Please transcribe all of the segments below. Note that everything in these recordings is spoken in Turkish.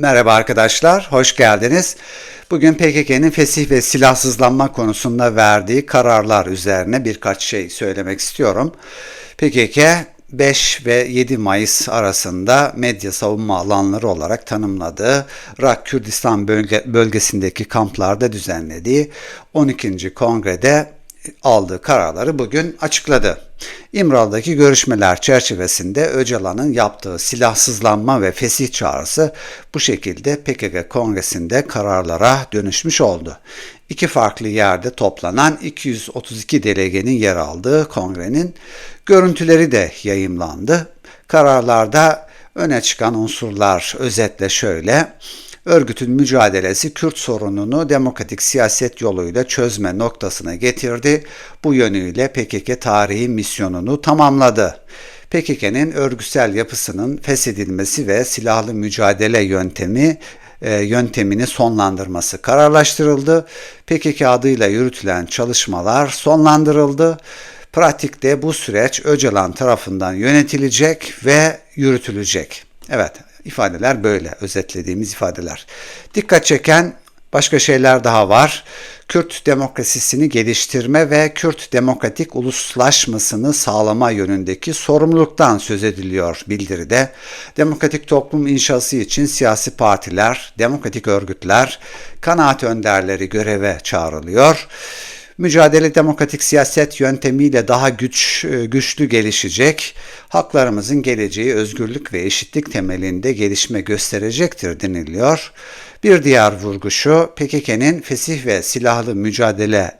Merhaba arkadaşlar, hoş geldiniz. Bugün PKK'nın fesih ve silahsızlanma konusunda verdiği kararlar üzerine birkaç şey söylemek istiyorum. PKK 5 ve 7 Mayıs arasında medya savunma alanları olarak tanımladığı Rak Kürdistan bölge, bölgesindeki kamplarda düzenlediği 12. kongrede aldığı kararları bugün açıkladı. İmralı'daki görüşmeler çerçevesinde Öcalan'ın yaptığı silahsızlanma ve fesih çağrısı bu şekilde PKK kongresinde kararlara dönüşmüş oldu. İki farklı yerde toplanan 232 delegenin yer aldığı kongrenin görüntüleri de yayımlandı. Kararlarda öne çıkan unsurlar özetle şöyle. Örgütün mücadelesi Kürt sorununu demokratik siyaset yoluyla çözme noktasına getirdi. Bu yönüyle PKK tarihi misyonunu tamamladı. PKK'nın örgütsel yapısının feshedilmesi ve silahlı mücadele yöntemi e, yöntemini sonlandırması kararlaştırıldı. PKK adıyla yürütülen çalışmalar sonlandırıldı. Pratikte bu süreç Öcalan tarafından yönetilecek ve yürütülecek. Evet, ifadeler böyle özetlediğimiz ifadeler. Dikkat çeken başka şeyler daha var. Kürt demokrasisini geliştirme ve Kürt demokratik uluslaşmasını sağlama yönündeki sorumluluktan söz ediliyor bildiride. Demokratik toplum inşası için siyasi partiler, demokratik örgütler, kanaat önderleri göreve çağrılıyor. Mücadele demokratik siyaset yöntemiyle daha güç e, güçlü gelişecek. Haklarımızın geleceği özgürlük ve eşitlik temelinde gelişme gösterecektir deniliyor. Bir diğer vurgu şu, PKK'nin fesih ve silahlı mücadele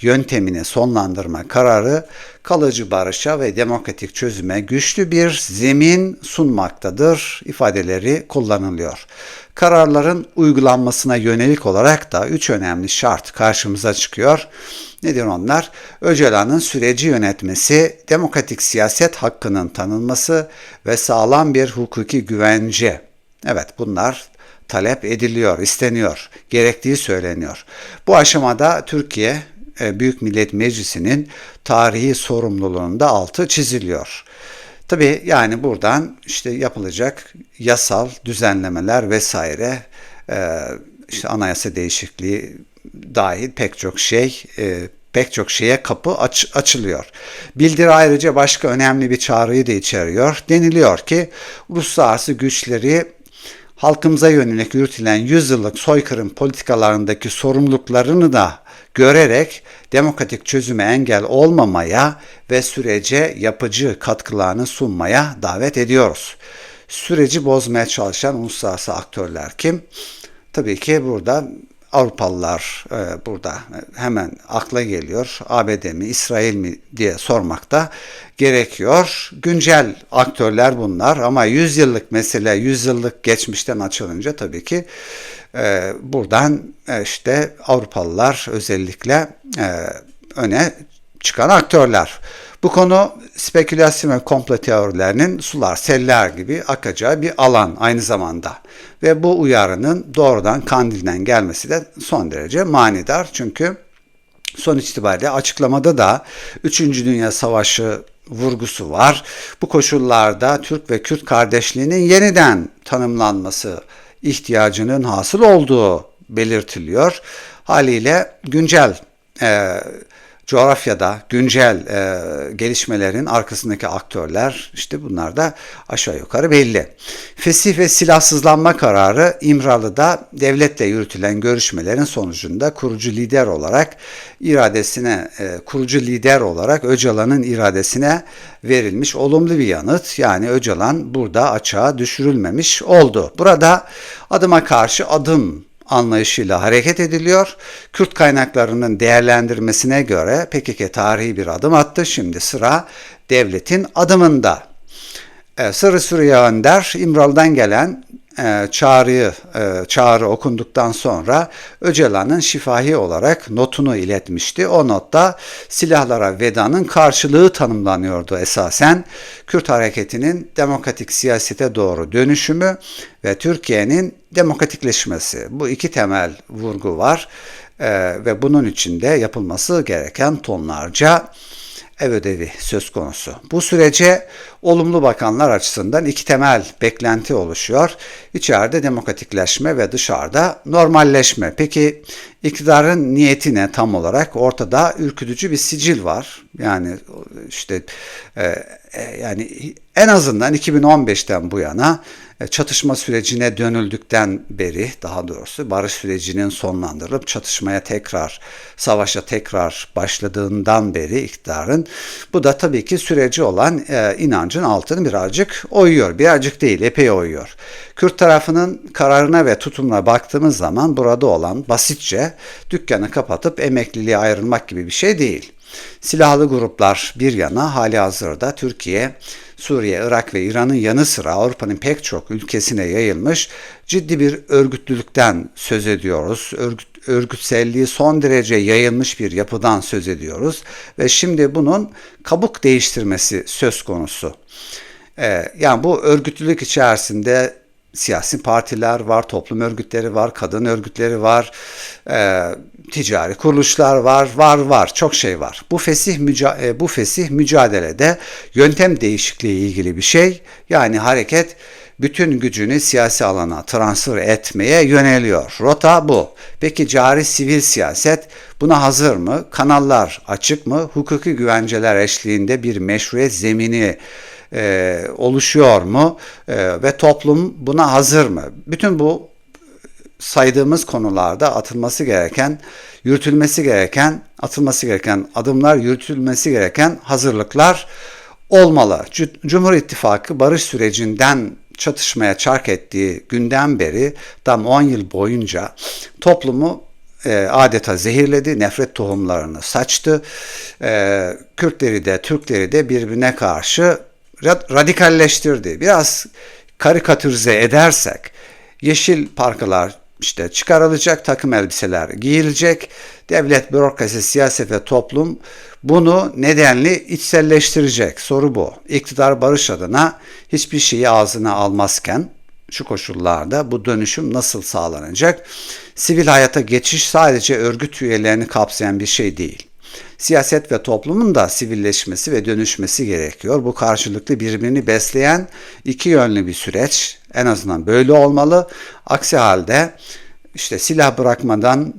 yöntemini sonlandırma kararı kalıcı barışa ve demokratik çözüme güçlü bir zemin sunmaktadır ifadeleri kullanılıyor. Kararların uygulanmasına yönelik olarak da üç önemli şart karşımıza çıkıyor. Nedir onlar? Öcalan'ın süreci yönetmesi, demokratik siyaset hakkının tanınması ve sağlam bir hukuki güvence. Evet bunlar talep ediliyor, isteniyor, gerektiği söyleniyor. Bu aşamada Türkiye Büyük Millet Meclisi'nin tarihi sorumluluğunda altı çiziliyor. Tabi yani buradan işte yapılacak yasal düzenlemeler vesaire e, işte anayasa değişikliği dahil pek çok şey e, pek çok şeye kapı aç, açılıyor. Bildiri ayrıca başka önemli bir çağrıyı da içeriyor. Deniliyor ki uluslararası güçleri halkımıza yönelik yürütülen yüzyıllık soykırım politikalarındaki sorumluluklarını da görerek demokratik çözüme engel olmamaya ve sürece yapıcı katkılarını sunmaya davet ediyoruz. Süreci bozmaya çalışan uluslararası aktörler kim? Tabii ki burada Avrupalılar e, burada hemen akla geliyor. ABD mi, İsrail mi diye sormakta gerekiyor. Güncel aktörler bunlar ama 100 yıllık mesele 100 yıllık geçmişten açılınca tabii ki e, buradan e, işte Avrupalılar özellikle e, öne çıkan aktörler. Bu konu spekülasyon ve komplo teorilerinin sular, seller gibi akacağı bir alan aynı zamanda. Ve bu uyarının doğrudan Kandil'den gelmesi de son derece manidar. Çünkü sonuç itibariyle açıklamada da 3. Dünya Savaşı vurgusu var. Bu koşullarda Türk ve Kürt kardeşliğinin yeniden tanımlanması ihtiyacının hasıl olduğu belirtiliyor. Haliyle güncel e, coğrafyada güncel e, gelişmelerin arkasındaki aktörler işte bunlar da aşağı yukarı belli. Fesih ve silahsızlanma kararı İmralı'da devletle yürütülen görüşmelerin sonucunda kurucu lider olarak iradesine e, kurucu lider olarak Öcalan'ın iradesine verilmiş olumlu bir yanıt. Yani Öcalan burada açığa düşürülmemiş oldu. Burada adıma karşı adım anlayışıyla hareket ediliyor. Kürt kaynaklarının değerlendirmesine göre PKK tarihi bir adım attı. Şimdi sıra devletin adımında. Ee, Sırrı Süreyya Önder, İmralı'dan gelen e, çağrıyı e, çağrı okunduktan sonra Öcalan'ın şifahi olarak notunu iletmişti. O notta silahlara vedanın karşılığı tanımlanıyordu esasen. Kürt hareketinin demokratik siyasete doğru dönüşümü ve Türkiye'nin demokratikleşmesi. Bu iki temel vurgu var e, ve bunun içinde yapılması gereken tonlarca ev ödevi söz konusu. Bu sürece olumlu bakanlar açısından iki temel beklenti oluşuyor. İçeride demokratikleşme ve dışarıda normalleşme. Peki iktidarın niyeti ne tam olarak? Ortada ürkütücü bir sicil var. Yani işte e, e, yani en azından 2015'ten bu yana çatışma sürecine dönüldükten beri daha doğrusu barış sürecinin sonlandırılıp çatışmaya tekrar savaşa tekrar başladığından beri iktidarın bu da tabii ki süreci olan e, inancın altını birazcık oyuyor. Birazcık değil epey oyuyor. Kürt tarafının kararına ve tutumuna baktığımız zaman burada olan basitçe dükkanı kapatıp emekliliğe ayrılmak gibi bir şey değil. Silahlı gruplar bir yana hali hazırda Türkiye, Suriye, Irak ve İran'ın yanı sıra Avrupa'nın pek çok ülkesine yayılmış ciddi bir örgütlülükten söz ediyoruz. Örgüt, örgütselliği son derece yayılmış bir yapıdan söz ediyoruz ve şimdi bunun kabuk değiştirmesi söz konusu. Ee, yani bu örgütlülük içerisinde siyasi partiler var, toplum örgütleri var, kadın örgütleri var, e, ticari kuruluşlar var, var var, çok şey var. Bu fesih müca e, bu fesih mücadelede yöntem değişikliği ilgili bir şey. Yani hareket bütün gücünü siyasi alana transfer etmeye yöneliyor. Rota bu. Peki cari sivil siyaset buna hazır mı? Kanallar açık mı? Hukuki güvenceler eşliğinde bir meşruiyet zemini e, oluşuyor mu e, ve toplum buna hazır mı? Bütün bu saydığımız konularda atılması gereken, yürütülmesi gereken, atılması gereken adımlar, yürütülmesi gereken hazırlıklar olmalı. Cumhur İttifakı barış sürecinden çatışmaya çark ettiği günden beri tam 10 yıl boyunca toplumu e, adeta zehirledi, nefret tohumlarını saçtı. E, Kürtleri de Türkleri de birbirine karşı radikalleştirdi. Biraz karikatürize edersek yeşil parkalar işte çıkarılacak, takım elbiseler giyilecek. Devlet, bürokrasi, siyaset ve toplum bunu nedenli içselleştirecek. Soru bu. İktidar barış adına hiçbir şeyi ağzına almazken şu koşullarda bu dönüşüm nasıl sağlanacak? Sivil hayata geçiş sadece örgüt üyelerini kapsayan bir şey değil. Siyaset ve toplumun da sivilleşmesi ve dönüşmesi gerekiyor. Bu karşılıklı birbirini besleyen iki yönlü bir süreç. En azından böyle olmalı. Aksi halde işte silah bırakmadan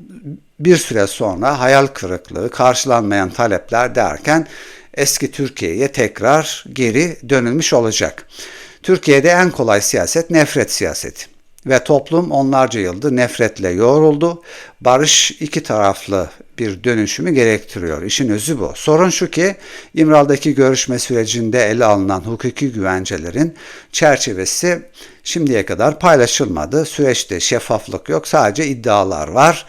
bir süre sonra hayal kırıklığı, karşılanmayan talepler derken eski Türkiye'ye tekrar geri dönülmüş olacak. Türkiye'de en kolay siyaset nefret siyaseti ve toplum onlarca yıldır nefretle yoğruldu. Barış iki taraflı bir dönüşümü gerektiriyor. İşin özü bu. Sorun şu ki İmral'daki görüşme sürecinde ele alınan hukuki güvencelerin çerçevesi şimdiye kadar paylaşılmadı. Süreçte şeffaflık yok. Sadece iddialar var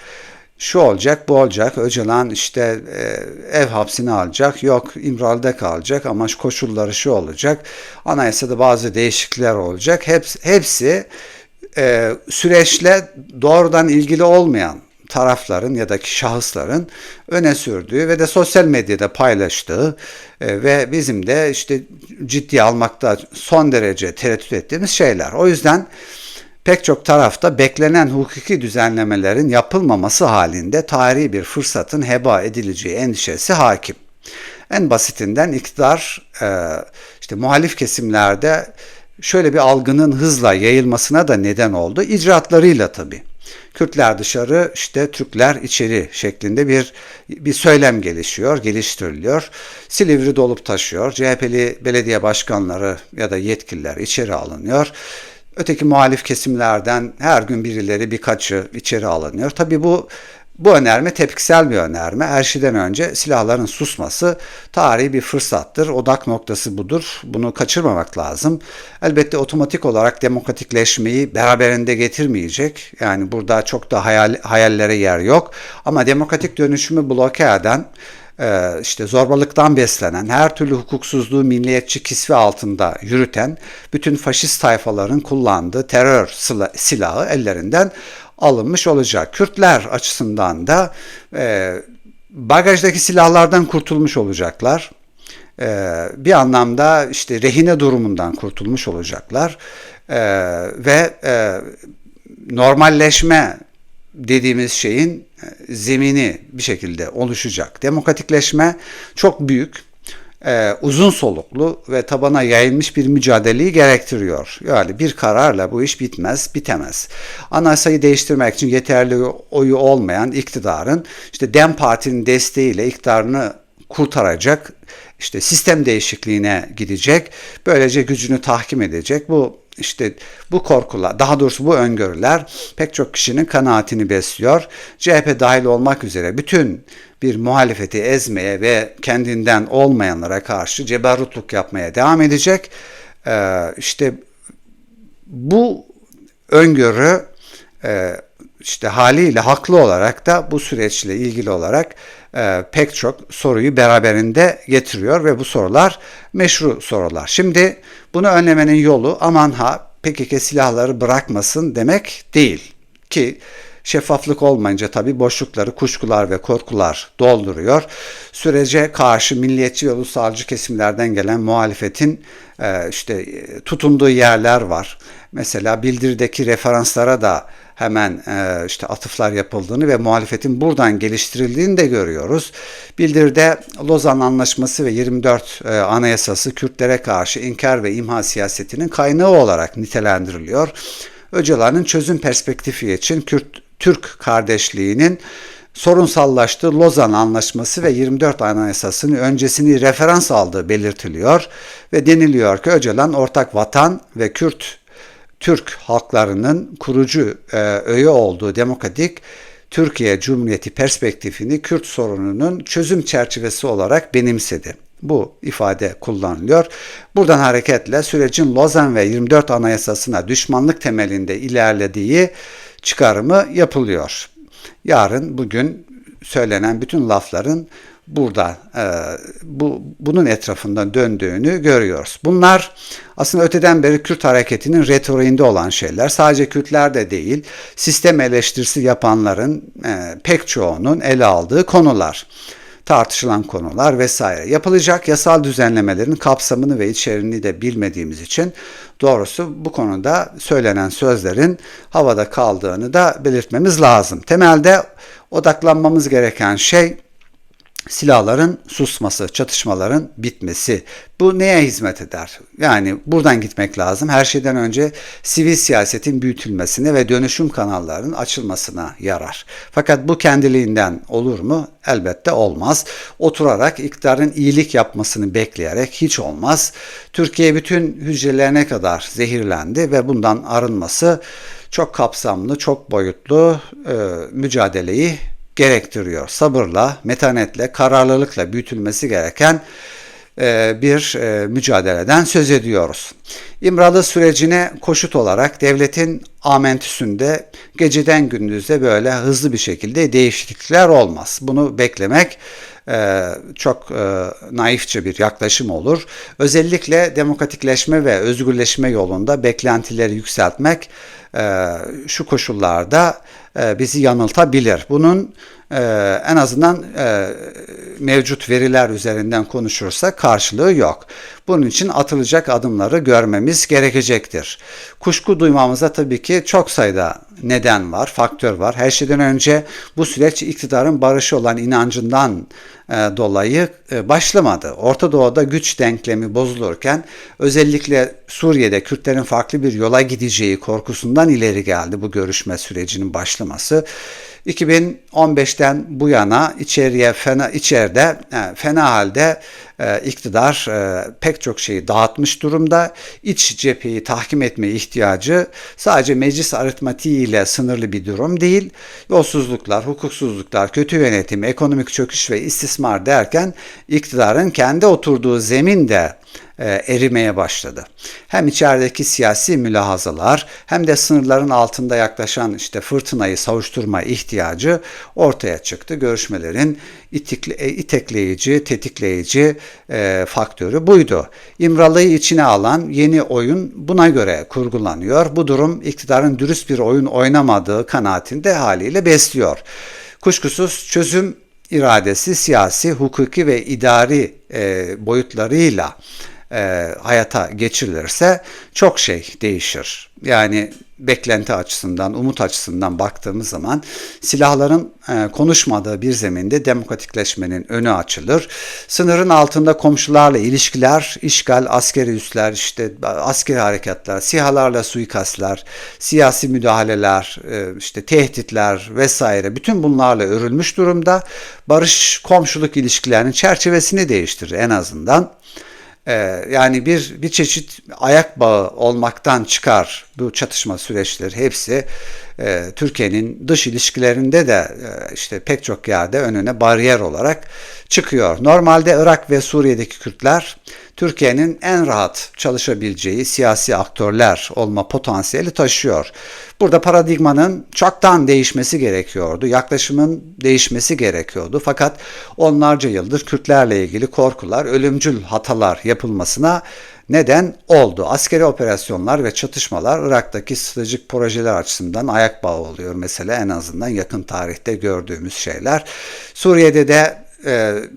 şu olacak, bu olacak. Öcalan işte e, ev hapsini alacak, yok İmralı'da kalacak ama koşulları şu olacak. Anayasada bazı değişiklikler olacak. Hepsi, hepsi e, süreçle doğrudan ilgili olmayan tarafların ya da şahısların öne sürdüğü ve de sosyal medyada paylaştığı e, ve bizim de işte ciddi almakta son derece tereddüt ettiğimiz şeyler. O yüzden pek çok tarafta beklenen hukuki düzenlemelerin yapılmaması halinde tarihi bir fırsatın heba edileceği endişesi hakim. En basitinden iktidar e, işte muhalif kesimlerde şöyle bir algının hızla yayılmasına da neden oldu. İcraatlarıyla tabii. Kürtler dışarı, işte Türkler içeri şeklinde bir bir söylem gelişiyor, geliştiriliyor. Silivri dolup taşıyor. CHP'li belediye başkanları ya da yetkililer içeri alınıyor. Öteki muhalif kesimlerden her gün birileri birkaçı içeri alınıyor. Tabii bu bu önerme tepkisel bir önerme. Her şeyden önce silahların susması tarihi bir fırsattır. Odak noktası budur. Bunu kaçırmamak lazım. Elbette otomatik olarak demokratikleşmeyi beraberinde getirmeyecek. Yani burada çok da hayal, hayallere yer yok. Ama demokratik dönüşümü bloke eden e, işte zorbalıktan beslenen, her türlü hukuksuzluğu milliyetçi kisve altında yürüten bütün faşist tayfaların kullandığı terör silahı ellerinden alınmış olacak. Kürtler açısından da e, bagajdaki silahlardan kurtulmuş olacaklar. E, bir anlamda işte rehine durumundan kurtulmuş olacaklar. E, ve e, normalleşme dediğimiz şeyin e, zemini bir şekilde oluşacak. Demokratikleşme çok büyük, e, uzun soluklu ve tabana yayılmış bir mücadeleyi gerektiriyor. Yani bir kararla bu iş bitmez, bitemez. Anayasayı değiştirmek için yeterli oyu olmayan iktidarın işte Dem Parti'nin desteğiyle iktidarını kurtaracak işte sistem değişikliğine gidecek. Böylece gücünü tahkim edecek. Bu işte bu korkular, daha doğrusu bu öngörüler pek çok kişinin kanaatini besliyor. CHP dahil olmak üzere bütün bir muhalefeti ezmeye ve kendinden olmayanlara karşı ceberrutluk yapmaya devam edecek. Ee, işte bu öngörü e, işte haliyle haklı olarak da bu süreçle ilgili olarak e, pek çok soruyu beraberinde getiriyor ve bu sorular meşru sorular. Şimdi bunu önlemenin yolu aman ha PKK silahları bırakmasın demek değil ki Şeffaflık olmayınca tabi boşlukları kuşkular ve korkular dolduruyor. Sürece karşı milliyetçi ve ulusalcı kesimlerden gelen muhalefetin e, işte tutunduğu yerler var. Mesela bildirideki referanslara da hemen e, işte atıflar yapıldığını ve muhalefetin buradan geliştirildiğini de görüyoruz. Bildiride Lozan Anlaşması ve 24 e, Anayasası Kürtlere karşı inkar ve imha siyasetinin kaynağı olarak nitelendiriliyor. Öcalan'ın çözüm perspektifi için Kürt Türk kardeşliğinin sorunsallaştığı Lozan Anlaşması ve 24 Anayasası'nın öncesini referans aldığı belirtiliyor ve deniliyor ki Öcalan ortak vatan ve Kürt Türk halklarının kurucu e, öğe olduğu demokratik Türkiye Cumhuriyeti perspektifini Kürt sorununun çözüm çerçevesi olarak benimsedi. Bu ifade kullanılıyor. Buradan hareketle sürecin Lozan ve 24 Anayasası'na düşmanlık temelinde ilerlediği çıkarımı yapılıyor. Yarın bugün söylenen bütün lafların burada e, bu bunun etrafından döndüğünü görüyoruz. Bunlar aslında öteden beri Kürt hareketinin retoriğinde olan şeyler. Sadece Kürtler de değil, sistem eleştirisi yapanların e, pek çoğunun ele aldığı konular tartışılan konular vesaire. Yapılacak yasal düzenlemelerin kapsamını ve içeriğini de bilmediğimiz için doğrusu bu konuda söylenen sözlerin havada kaldığını da belirtmemiz lazım. Temelde odaklanmamız gereken şey silahların susması, çatışmaların bitmesi. Bu neye hizmet eder? Yani buradan gitmek lazım. Her şeyden önce sivil siyasetin büyütülmesine ve dönüşüm kanallarının açılmasına yarar. Fakat bu kendiliğinden olur mu? Elbette olmaz. Oturarak iktidarın iyilik yapmasını bekleyerek hiç olmaz. Türkiye bütün hücrelerine kadar zehirlendi ve bundan arınması çok kapsamlı, çok boyutlu e, mücadeleyi gerektiriyor. Sabırla, metanetle, kararlılıkla büyütülmesi gereken e, bir e, mücadeleden söz ediyoruz. İmralı sürecine koşut olarak devletin amentüsünde geceden gündüze böyle hızlı bir şekilde değişiklikler olmaz. Bunu beklemek çok naifçe bir yaklaşım olur. Özellikle demokratikleşme ve özgürleşme yolunda beklentileri yükseltmek şu koşullarda bizi yanıltabilir. Bunun en azından mevcut veriler üzerinden konuşursak karşılığı yok. Bunun için atılacak adımları görmemiz gerekecektir. Kuşku duymamıza tabii ki çok sayıda neden var, faktör var. Her şeyden önce bu süreç iktidarın barışı olan inancından e, dolayı e, başlamadı. Orta Doğu'da güç denklemi bozulurken özellikle Suriye'de Kürtlerin farklı bir yola gideceği korkusundan ileri geldi bu görüşme sürecinin başlaması. 2015'ten bu yana içeriye fena içeride e, fena halde e, iktidar e, pek çok şeyi dağıtmış durumda. İç cepheyi tahkim etme ihtiyacı sadece meclis aritmatiği ile sınırlı bir durum değil. Yolsuzluklar, hukuksuzluklar, kötü yönetim, ekonomik çöküş ve istismar derken iktidarın kendi oturduğu zemin de e, erimeye başladı. Hem içerideki siyasi mülahazalar hem de sınırların altında yaklaşan işte fırtınayı savuşturma ihtiyacı ortaya çıktı. Görüşmelerin e, itekleyici, tetikleyici e, faktörü buydu. İmralı'yı içine alan yeni oyun buna göre kurgulanıyor. Bu durum iktidarın dürüst bir oyun oynamadığı kanaatinde haliyle besliyor. Kuşkusuz çözüm iradesi siyasi, hukuki ve idari e, boyutlarıyla e, hayata geçirilirse çok şey değişir. Yani beklenti açısından, umut açısından baktığımız zaman silahların e, konuşmadığı bir zeminde demokratikleşmenin önü açılır. Sınırın altında komşularla ilişkiler, işgal, askeri üsler, işte askeri harekatlar, sihalarla suikastlar, siyasi müdahaleler, e, işte tehditler vesaire bütün bunlarla örülmüş durumda. Barış komşuluk ilişkilerinin çerçevesini değiştirir en azından. Ee, yani bir bir çeşit ayak bağı olmaktan çıkar bu çatışma süreçleri hepsi e, Türkiye'nin dış ilişkilerinde de e, işte pek çok yerde önüne bariyer olarak çıkıyor. Normalde Irak ve Suriye'deki Kürtler Türkiye'nin en rahat çalışabileceği siyasi aktörler olma potansiyeli taşıyor. Burada paradigmanın çoktan değişmesi gerekiyordu. Yaklaşımın değişmesi gerekiyordu. Fakat onlarca yıldır Kürtlerle ilgili korkular, ölümcül hatalar yapılmasına neden oldu. Askeri operasyonlar ve çatışmalar Irak'taki stratejik projeler açısından ayak bağı oluyor mesela en azından yakın tarihte gördüğümüz şeyler. Suriye'de de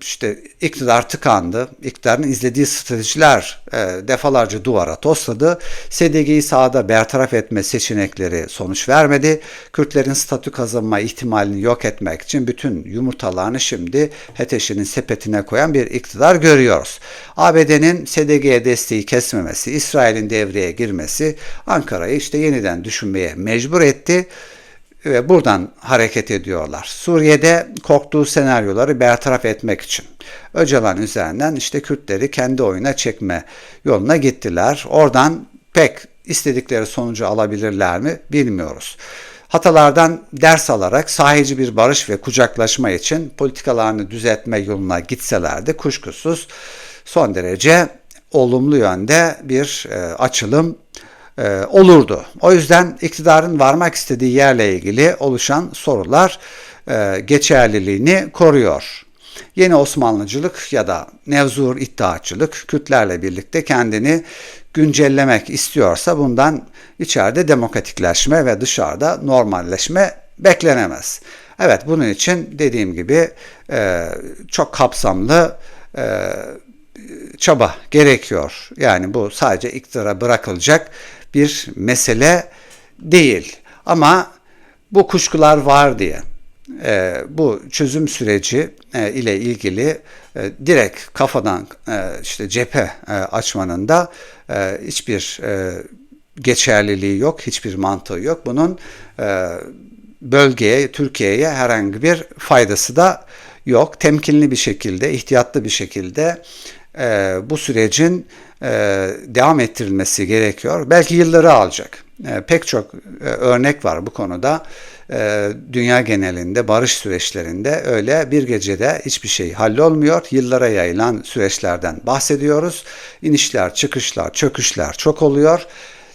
işte iktidar tıkandı. İktidarın izlediği stratejiler e, defalarca duvara tosladı. SDG'yi sahada bertaraf etme seçenekleri sonuç vermedi. Kürtlerin statü kazanma ihtimalini yok etmek için bütün yumurtalarını şimdi HETEŞ'in sepetine koyan bir iktidar görüyoruz. ABD'nin SDG'ye desteği kesmemesi, İsrail'in devreye girmesi Ankara'yı işte yeniden düşünmeye mecbur etti ve buradan hareket ediyorlar. Suriye'de korktuğu senaryoları bertaraf etmek için Öcalan üzerinden işte Kürtleri kendi oyuna çekme yoluna gittiler. Oradan pek istedikleri sonucu alabilirler mi bilmiyoruz. Hatalardan ders alarak sahici bir barış ve kucaklaşma için politikalarını düzeltme yoluna gitselerdi kuşkusuz son derece olumlu yönde bir e, açılım e, olurdu. O yüzden iktidarın varmak istediği yerle ilgili oluşan sorular e, geçerliliğini koruyor. Yeni Osmanlıcılık ya da Nevzur iddiaçılık Kürtlerle birlikte kendini güncellemek istiyorsa bundan içeride demokratikleşme ve dışarıda normalleşme beklenemez. Evet bunun için dediğim gibi e, çok kapsamlı e, çaba gerekiyor. Yani bu sadece iktidara bırakılacak bir mesele değil. Ama bu kuşkular var diye e, bu çözüm süreci e, ile ilgili e, direkt kafadan e, işte cephe e, açmanın da e, hiçbir e, geçerliliği yok, hiçbir mantığı yok. Bunun e, bölgeye, Türkiye'ye herhangi bir faydası da yok. Temkinli bir şekilde, ihtiyatlı bir şekilde e, bu sürecin e, devam ettirilmesi gerekiyor. Belki yılları alacak. E, pek çok e, örnek var bu konuda. E, dünya genelinde barış süreçlerinde öyle bir gecede hiçbir şey hallolmuyor. Yıllara yayılan süreçlerden bahsediyoruz. İnişler, çıkışlar, çöküşler çok oluyor.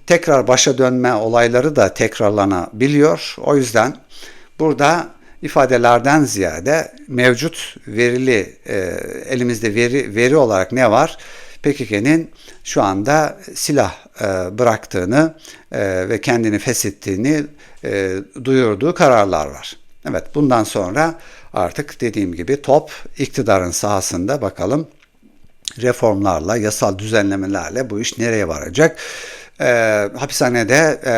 Tekrar başa dönme olayları da tekrarlanabiliyor. O yüzden burada ifadelerden ziyade mevcut verili e, elimizde veri veri olarak ne var? PKK'nin şu anda silah e, bıraktığını e, ve kendini feshettiğini e, duyurduğu kararlar var. Evet bundan sonra artık dediğim gibi top iktidarın sahasında bakalım reformlarla, yasal düzenlemelerle bu iş nereye varacak? E, hapishanede e,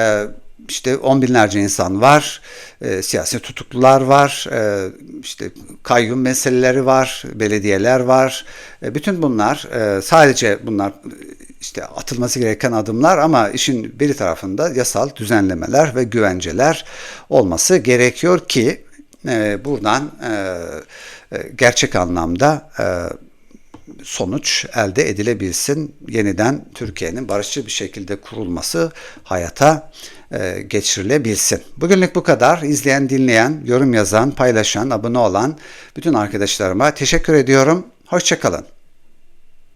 işte on binlerce insan var, e, siyasi tutuklular var, e, işte kayyum meseleleri var, belediyeler var. E, bütün bunlar e, sadece bunlar işte atılması gereken adımlar ama işin bir tarafında yasal düzenlemeler ve güvenceler olması gerekiyor ki e, buradan e, e gerçek anlamda e, sonuç elde edilebilsin. Yeniden Türkiye'nin barışçı bir şekilde kurulması hayata e, geçirilebilsin. Bugünlük bu kadar. İzleyen, dinleyen, yorum yazan, paylaşan, abone olan bütün arkadaşlarıma teşekkür ediyorum. Hoşçakalın.